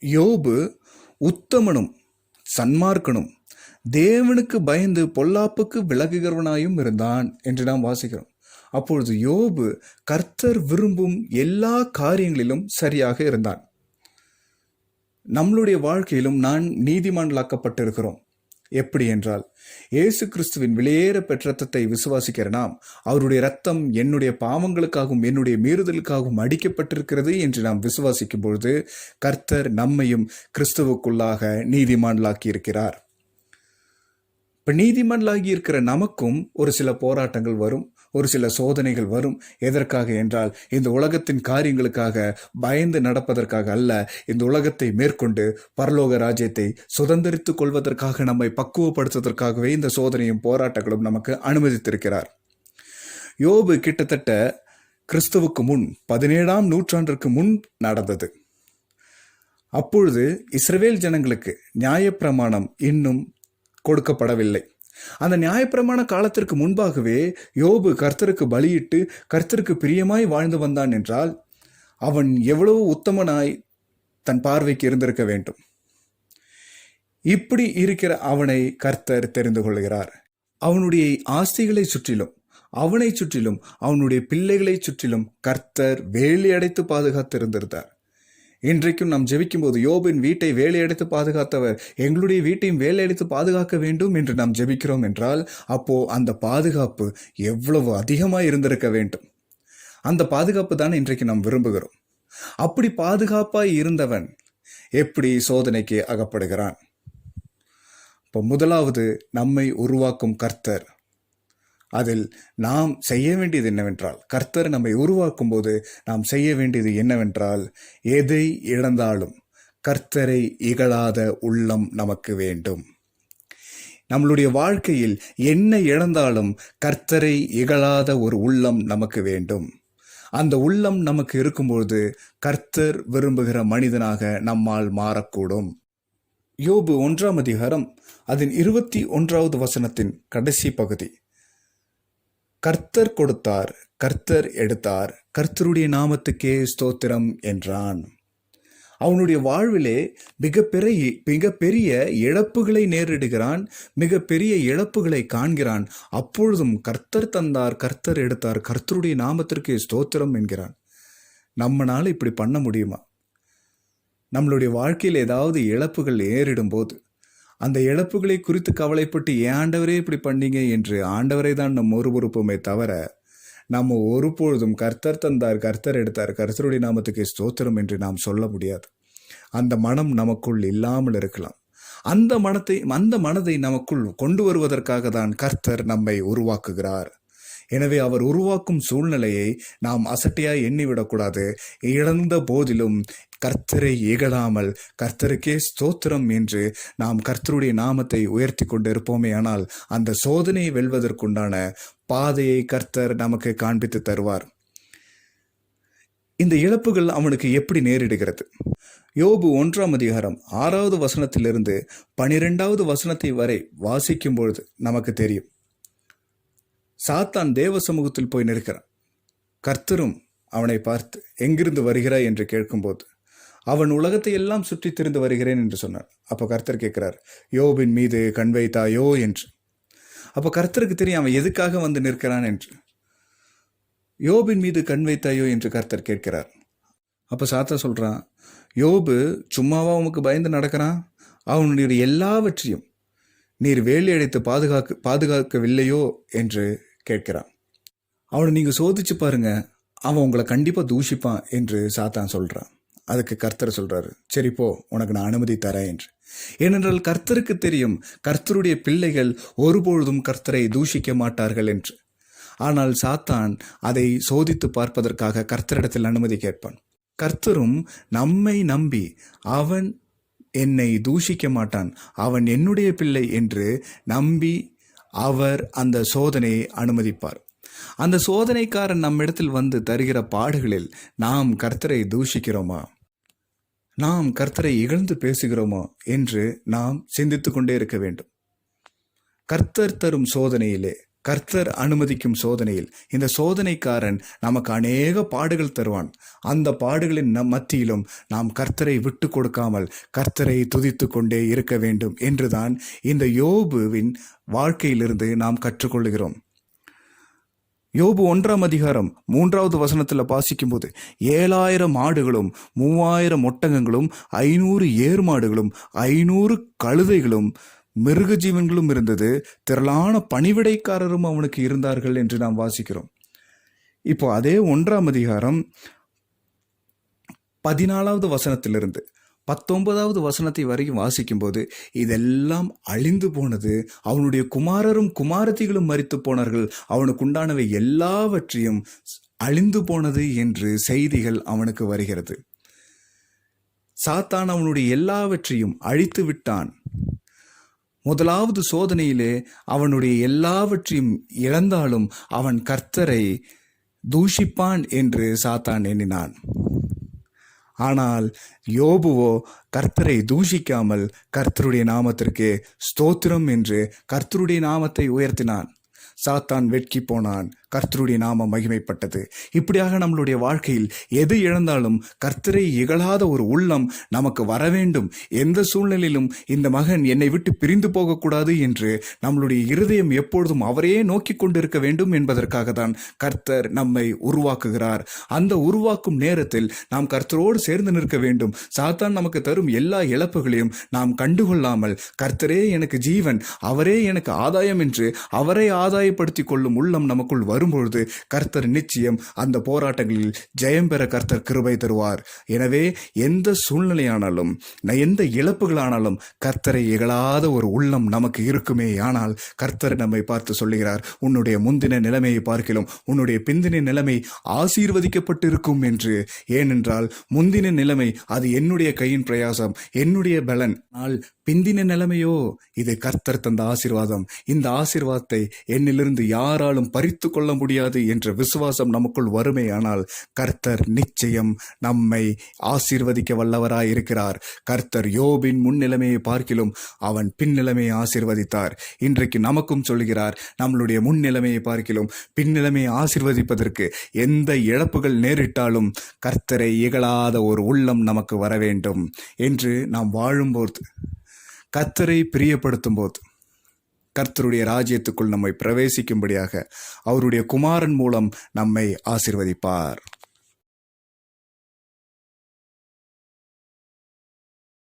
யோபு உத்தமனும் சன்மார்க்கனும் தேவனுக்கு பயந்து பொல்லாப்புக்கு விலகுகிறவனாயும் இருந்தான் என்று நாம் வாசிக்கிறோம். அப்பொழுது யோபு கர்த்தர் விரும்பும் எல்லா காரியங்களிலும் சரியாக இருந்தான். நம்மளுடைய வாழ்க்கையிலும் நான் நீதிமான்களாக்கப்பட்டிருக்கிறோம். எப்படி என்றால் இயேசு கிறிஸ்துவின் வெளியேற பெற்ற ரத்தத்தை விசுவாசிக்கிற நாம் அவருடைய ரத்தம் என்னுடைய பாவங்களுக்காகவும் என்னுடைய மீறுதலுக்காகவும் அடிக்கப்பட்டிருக்கிறது என்று நாம் விசுவாசிக்கும் பொழுது கர்த்தர் நம்மையும் கிறிஸ்துவுக்குள்ளாக நீதிமான்களாக்கி இருக்கிறார் இப்போ நீதிமன்றாகி இருக்கிற நமக்கும் ஒரு சில போராட்டங்கள் வரும். ஒரு சில சோதனைகள் வரும். எதற்காக என்றால் இந்த உலகத்தின் காரியங்களுக்காக பயந்து நடப்பதற்காக அல்ல. இந்த உலகத்தை மேற்கொண்டு பரலோக ராஜ்யத்தை சுதந்திரித்துக் கொள்வதற்காக நம்மை பக்குவப்படுத்துவதற்காகவே இந்த சோதனையும் போராட்டங்களும் நமக்கு அனுமதித்திருக்கிறார். யோபு கிட்டத்தட்ட கிறிஸ்துவுக்கு முன் பதினேழாம் நூற்றாண்டிற்கு முன் நடந்தது. அப்பொழுது இஸ்ரவேல் ஜனங்களுக்கு நியாயப்பிரமாணம் இன்னும் கொடுக்கப்படவில்லை. அந்த நியாயப்பிரமான காலத்திற்கு முன்பாகவே யோபு கர்த்தருக்கு பலியிட்டு கர்த்தருக்கு பிரியமாய் வாழ்ந்து வந்தான் என்றால் அவன் எவ்வளவு உத்தமனாய் தன் பார்வைக்கு இருந்திருக்க வேண்டும். இப்படி இருக்கிற அவனை கர்த்தர் தெரிந்து கொள்கிறார். அவனுடைய ஆஸ்திகளை சுற்றிலும் அவனை சுற்றிலும் அவனுடைய பிள்ளைகளை சுற்றிலும் கர்த்தர் வேலி அடைத்து பாதுகாத்திருந்திருந்தார். இன்றைக்கும் நாம் ஜெபிக்கும்போது யோபின் வீட்டை வேலையெடுத்து பாதுகாத்தவர் எங்களுடைய வீட்டையும் வேலையெடுத்து பாதுகாக்க வேண்டும் என்று நாம் ஜெபிக்கிறோம் என்றால் அப்போ அந்த பாதுகாப்பு எவ்வளவு அதிகமாக இருந்திருக்க வேண்டும். அந்த பாதுகாப்பு தான் இன்றைக்கு நாம் விரும்புகிறோம். அப்படி பாதுகாப்பாய் இருந்தவன் எப்படி சோதனைக்கு அகப்படுகிறான்? இப்போ முதலாவது நம்மை உருவாக்கும் கர்த்தர் அதில் நாம் செய்ய வேண்டியது என்னவென்றால் கர்த்தர் நம்மை உருவாக்கும் போது நாம் செய்ய வேண்டியது என்னவென்றால் எதை இழந்தாலும் கர்த்தரை இகழாத உள்ளம் நமக்கு வேண்டும். நம்மளுடைய வாழ்க்கையில் என்ன இழந்தாலும் கர்த்தரை இகழாத ஒரு உள்ளம் நமக்கு வேண்டும். அந்த உள்ளம் நமக்கு இருக்கும்பொழுது கர்த்தர் விரும்புகிற மனிதனாக நம்மால் மாறக்கூடும். யோபு ஒன்றாம் அதிகாரம் அதன் இருபத்தி ஒன்றாவது வசனத்தின் கடைசி பகுதி. கர்த்தர் கொடுத்தார் கர்த்தர் எடுத்தார் கர்த்தருடைய நாமத்துக்கே ஸ்தோத்திரம் என்றான். அவனுடைய வாழ்விலே மிகப்பெரிய மிகப்பெரிய இழப்புகளை நேரிடுகிறான் மிகப்பெரிய இழப்புகளை காண்கிறான். அப்பொழுதும் கர்த்தர் தந்தார் கர்த்தர் எடுத்தார் கர்த்தருடைய நாமத்திற்கு ஸ்தோத்திரம் என்கிறான். நம்மனால் இப்படி பண்ண முடியுமா? நம்மளுடைய வாழ்க்கையில் ஏதாவது இழப்புகள் ஏறிடும் போது அந்த இழப்புகளை குறித்து கவலைப்பட்டு ஏன் ஆண்டவரே இப்படி பண்ணீங்க? என்று ஆண்டவரை தான் நம் ஒருபொறுப்புமே தவிர நம்ம ஒருபொழுதும் கர்த்தர் தந்தார் கர்த்தர் எடுத்தார் கர்த்தருடைய நாமத்துக்கு ஸ்தோத்திரம் என்று நாம் சொல்ல முடியாது. அந்த மனம் நமக்குள் இல்லாமல் இருக்கலாம். அந்த மனத்தை அந்த மனதை நமக்குள் கொண்டு வருவதற்காக தான் கர்த்தர் நம்மை உருவாக்குகிறார். எனவே அவர் உருவாக்கும் சூழ்நிலையை நாம் அசட்டையாக எண்ணிவிடக்கூடாது. இழந்த போதிலும் கர்த்தரை இகழாமல் கர்த்தருக்கே ஸ்தோத்திரம் என்று நாம் கர்த்தருடைய நாமத்தை உயர்த்தி கொண்டு இருப்போமே ஆனால் அந்த சோதனையை வெல்வதற்குண்டான பாதையை கர்த்தர் நமக்கு காண்பித்து தருவார். இந்த இழப்புகள் அவனுக்கு எப்படி நேரிடுகிறது? யோபு ஒன்றாம் அதிகாரம் ஆறாவது வசனத்திலிருந்து பனிரெண்டாவது வசனத்தை வரை வாசிக்கும் பொழுது நமக்கு தெரியும். சாத்தான் தேவ சமூகத்தில் போய் நிற்கிறான். கர்த்தரும் அவனை பார்த்து எங்கிருந்து வருகிறாய்? என்று கேட்கும்போது அவன் உலகத்தை எல்லாம் சுற்றி திரிந்து வருகிறேன் என்று சொன்னார் அப்போ கர்த்தர் கேட்கிறார் யோபின் மீது கண் வைத்தாயோ? என்று. அப்போ கர்த்தருக்கு தெரியும் அவன் எதுக்காக வந்து நிற்கிறான்? என்று. யோபின் மீது கண் வைத்தாயோ? என்று கர்த்தர் கேட்கிறார். அப்போ சாத்தா சொல்கிறான் யோபு சும்மாவா உமக்கு பயந்து நடக்கிறான்? அவனுடைய எல்லாவற்றையும் நீர் வேலி அடைத்து பாதுகாக்க பாதுகாக்கவில்லையோ? என்று கேட்கிறான். அவனை நீங்கள் சோதிச்சு பாருங்க அவன் உங்களை கண்டிப்பாக தூஷிப்பான் என்று சாத்தான் சொல்கிறான் அதுக்கு கர்த்தர் சொல்கிறாரு சரி போ உனக்கு நான் அனுமதி தரேன் என்று. ஏனென்றால் கர்த்தருக்கு தெரியும் கர்த்தருடைய பிள்ளைகள் ஒருபொழுதும் கர்த்தரை தூஷிக்க மாட்டார்கள் என்று. ஆனால் சாத்தான் அதை சோதித்து பார்ப்பதற்காக கர்த்தரிடத்தில் அனுமதி கேட்பான். கர்த்தரும் நம்மை நம்பி அவன் என்னை தூஷிக்க மாட்டான் அவன் என்னுடைய பிள்ளை என்று நம்பி அவர் அந்த சோதனையை அனுமதிப்பார். அந்த சோதனைக்காரன் நம்மிடத்தில் வந்து தருகிற பாடுகளில் நாம் கர்த்தரை தூஷிக்கிறோமா? நாம் கர்த்தரை இகழ்ந்து பேசுகிறோமா என்று நாம் சிந்தித்து கொண்டே இருக்க வேண்டும். கர்த்தர் தரும் சோதனையிலே கர்த்தர் அனுமதிக்கும் சோதனையில் இந்த சோதனைக்காரன் நமக்கு அநேக பாடுகள் தருவான். அந்த பாடுகளின் நம் மத்தியிலும் நாம் கர்த்தரை விட்டு கொடுக்காமல் கர்த்தரை துதித்து கொண்டே இருக்க வேண்டும் என்றுதான் இந்த யோபுவின் வாழ்க்கையிலிருந்து நாம் கற்றுக்கொள்கிறோம். யோபு ஒன்றாம் அதிகாரம் மூன்றாவது வசனத்தில் வாசிக்கும்போது ஏழாயிரம் ஆடுகளும் மூவாயிரம் ஒட்டகங்களும் ஐநூறு ஏர் மாடுகளும் ஐநூறு கழுதைகளும் மிருக ஜீவன்களும் இருந்தது. திரளான பணிவிடைக்காரரும் அவனுக்கு இருந்தார்கள் என்று நாம் வாசிக்கிறோம். இப்போ அதே ஒன்றாம் அதிகாரம் பதினாலாவது வசனத்திலிருந்து பத்தொன்பதாவது வசனத்தை வரைக்கும் வாசிக்கும்போது இதெல்லாம் அழிந்து போனது. அவனுடைய குமாரரும் குமாரத்திகளும் மறித்து போனார்கள். அவனுக்கு உண்டானவை எல்லாவற்றையும் அழிந்து போனது என்று செய்திகள் அவனுக்கு வருகிறது. சாத்தான் அவனுடைய எல்லாவற்றையும் அழித்து விட்டான். முதலாவது சோதனையிலே அவனுடைய எல்லாவற்றையும் இழந்தாலும் அவன் கர்த்தரை தூஷிப்பான் என்று சாத்தான் எண்ணினான். ஆனால் யோபுவோ கர்த்தரை தூஷிக்காமல் கர்த்தருடைய நாமத்திற்கு ஸ்தோத்திரம் என்று கர்த்தருடைய நாமத்தை உயர்த்தினான். சாத்தான் வெட்கி போனான். கர்த்தருடைய நாம மகிமைப்பட்டது. இப்படியாக நம்மளுடைய வாழ்க்கையில் எது இழந்தாலும் கர்த்தரை இகழாத ஒரு உள்ளம் நமக்கு வர வேண்டும். எந்த சூழ்நிலையிலும் இந்த மகன் என்னை விட்டு பிரிந்து போகக்கூடாது என்று நம்மளுடைய இருதயம் எப்பொழுதும் அவரையே நோக்கி கொண்டிருக்க வேண்டும் என்பதற்காக தான் கர்த்தர் நம்மை உருவாக்குகிறார். அந்த உருவாக்கும் நேரத்தில் நாம் கர்த்தரோடு சேர்ந்து நிற்க வேண்டும். சாத்தான் நமக்கு தரும் எல்லா இழப்புகளையும் நாம் கண்டுகொள்ளாமல் கர்த்தரே எனக்கு ஜீவன் அவரே எனக்கு ஆதாயம் என்று அவரை கட்டாயப்படுத்தி கொள்ளும் உள்ளம் நமக்குள் வரும்பொழுது கர்த்தர் நிச்சயம் அந்த போராட்டங்களில் ஜெயம் பெற கர்த்தர் கிருபை தருவார். எனவே எந்த சூழ்நிலையானாலும் எந்த இழப்புகளானாலும் கர்த்தரை இகழாத ஒரு உள்ளம் நமக்கு இருக்குமே. ஆனால் கர்த்தர் நம்மை பார்த்து சொல்லுகிறார் உன்னுடைய முந்தின நிலைமையை பார்க்கிலும் உன்னுடைய பிந்தின நிலைமை ஆசீர்வதிக்கப்பட்டிருக்கும் என்று. ஏனென்றால் முந்தின நிலைமை அது என்னுடைய கையின் பிரயாசம் என்னுடைய பலன். ஆனால் பிந்தின நிலைமையோ? இது கர்த்தர் தந்த ஆசீர்வாதம். இந்த ஆசீர்வாதத்தை என்னிலிருந்து யாராலும் பறித்து கொள்ள முடியாது என்ற விசுவாசம் நமக்குள் வறுமையானால் கர்த்தர் நிச்சயம் நம்மை ஆசீர்வதிக்க வல்லவராய் இருக்கிறார். கர்த்தர் யோபின் முன்னிலைமையை பார்க்கிலும் அவன் பின்னிலைமையை ஆசீர்வதித்தார். இன்றைக்கு நமக்கும் சொல்கிறார் நம்மளுடைய முன்னிலைமையை பார்க்கிலும் பின்னிலைமையை ஆசீர்வதிப்பதற்கு எந்த இழப்புகள் நேரிட்டாலும் கர்த்தரை இகழாத ஒரு உள்ளம் நமக்கு வர வேண்டும் என்று நாம் வாழும்போது கர்த்தரை பிரியப்படுத்தும் போது கர்த்தருடைய ராஜ்யத்துக்குள் நம்மை பிரவேசிக்கும்படியாக அவருடைய குமாரன் மூலம் நம்மை ஆசிர்வதிப்பார்.